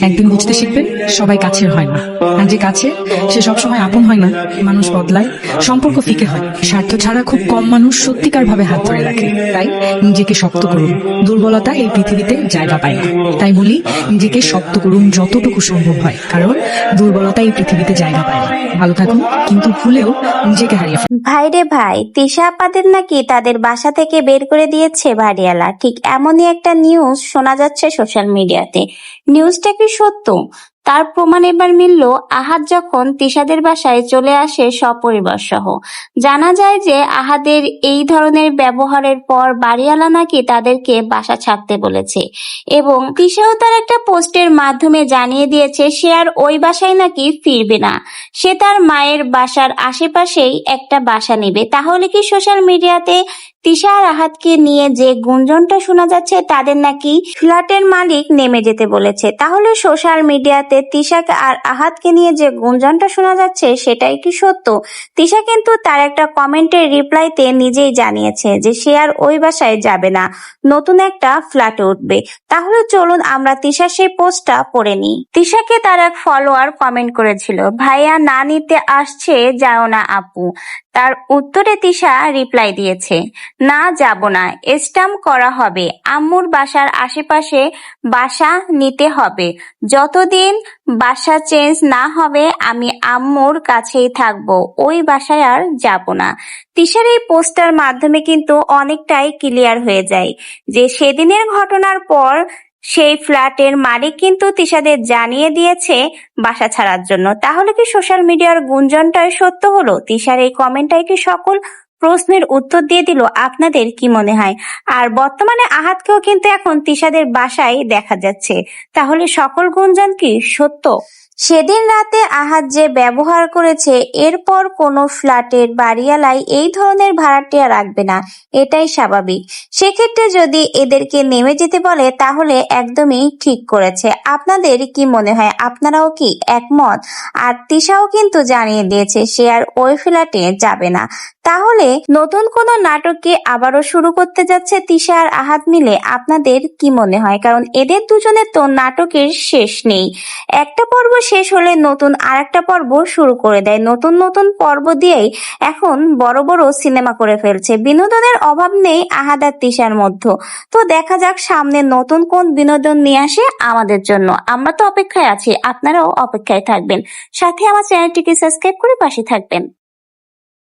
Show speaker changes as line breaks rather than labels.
একদিন বুঝতে শিখবেন, সবাই কাছের হয় না। আর যে কাছে, সে সবসময় আপন হয় না, মানুষ বদলায়, সম্পর্ক ফিকে হয়। স্বার্থ ছাড়া খুব কম মানুষ সত্যিকার ভাবে হাত ধরে রাখে। তাই নিজেকে শক্ত করুন। দুর্বলতা এই পৃথিবীতে জায়গা পায় না। তাই বলি, নিজেকে শক্ত করুন যতটুকু সম্ভব হয়। কারণ দুর্বলতা এই পৃথিবীতে জায়গা পায় না। ভালো থাকুন, কিন্তু ভুলেও নিজেকে হারিয়ে
ভাই রে ভাই, তিশা আপাদের নাকি তাদের বাসা থেকে বের করে দিয়েছে বাড়িওয়ালা ঠিক এমনই একটা নিউজ শোনা যাচ্ছে সোশ্যাল মিডিয়াতে নিউজটা কি সত্য? তার প্রমাণ এবার মিলল আহাদ যখন তিশাদের বাসায় চলে আসে সপরিবার সহ জানা যায় যে আহাদের এই ধরনের ব্যবহারের পর বাড়িওয়ালা নাকি তাদেরকে বাসা ছাড়তে বলেছে এবং তিশাও তার একটা পোস্টের মাধ্যমে জানিয়ে দিয়েছে সে আর ওই বাসায় নাকি ফিরবে না। সে তার মায়ের বাসার আশেপাশেই একটা বাসা নেবে। তাহলে কি সোশ্যাল মিডিয়াতে তিশা আর আহাতকে নিয়ে যে গুঞ্জনটা শোনা যাচ্ছে, তাদের নাকি ফ্ল্যাটের মালিক নেমে যেতে বলেছে। তাহলে সোশ্যাল মিডিয়াতে তিশাকে আর আহাতকে নিয়ে যে গুঞ্জনটা শোনা যাচ্ছে, সেটাই কি সত্য? তিশা কিন্তু তার একটা কমেন্টের রিপ্লাইতে নিজেই জানিয়েছে যে সে আর ওই বাসায় যাবে না, নতুন একটা ফ্ল্যাটে উঠবে। তাহলে চলুন আমরা তিশার সেই পোস্টটা পড়ে নিই। তিশাকে তার এক ফলোয়ার কমেন্ট করেছিল, ভাইয়া না নিতে আসছে, যাও না আপু। তার উত্তরে তিশা রিপ্লাই দিয়েছে না যাব না, স্টাম্প করা হবে। আম্মুর বাসার আশেপাশে বাসা নিতে হবে। যতদিন বাসা চেঞ্জ না হবে, আমি আম্মুর কাছেই থাকব। ওই বাসায় আর যাব না। তিশার এই পোস্টার মাধ্যমে কিন্তু অনেকটাই ক্লিয়ার হয়ে যায় যে সেদিনের ঘটনার পর সেই ফ্ল্যাটের মালিক কিন্তু তিশাদের জানিয়ে দিয়েছে বাসা ছাড়ার জন্য। তাহলে কি সোশ্যাল মিডিয়ার গুঞ্জনটাই সত্য হলো? তিশার এই কমেন্টটাই কি সকল প্রশ্নের উত্তর দিয়ে দিল, আপনাদের কি মনে হয়? আর বর্তমানে আহাতকেও কিন্তু এখন তিশাদের বাসায় দেখা যাচ্ছে। তাহলে সকল গুঞ্জন কি সত্য? সেদিন রাতে আহাত যে ব্যবহার করেছে, এরপর কোনো ফ্ল্যাটের বাড়িওয়ালাই এই ধরনের ভাড়াটিয়া রাখবে না। এটাই স্বাভাবিক। সেক্ষেত্রে যদি এদেরকে নেমে যেতে বলে, তাহলে একদমই ঠিক করেছে। আপনাদের কি মনে হয়? আপনারাও কি একমত? আর তিশাও কিন্তু জানিয়ে দিয়েছে, সে আর ওই ফ্ল্যাটে যাবে না। তাহলে নতুন কোন নাটককে আবারও শুরু করতে যাচ্ছে তিশা আর আহাত মিলে? আপনাদের কি মনে হয়? কারণ এদের দুজনের তো নাটকের শেষ নেই। একটা পর্ব শেষ হলে নতুন আরেকটা পর্ব শুরু করে দেয়। নতুন নতুন পর্ব দিয়েই এখন বড় বড় সিনেমা করে ফেলছে। বিনোদনের অভাব নেই আহাদ আর তিশার মধ্যে। তো দেখা যাক সামনে নতুন কোন বিনোদন নিয়ে আসে আমাদের জন্য। আমরা তো অপেক্ষায় আছি, আপনারাও অপেক্ষায় থাকবেন। সাথে আমার চ্যানেলটিকে সাবস্ক্রাইব করে পাশে থাকবেন।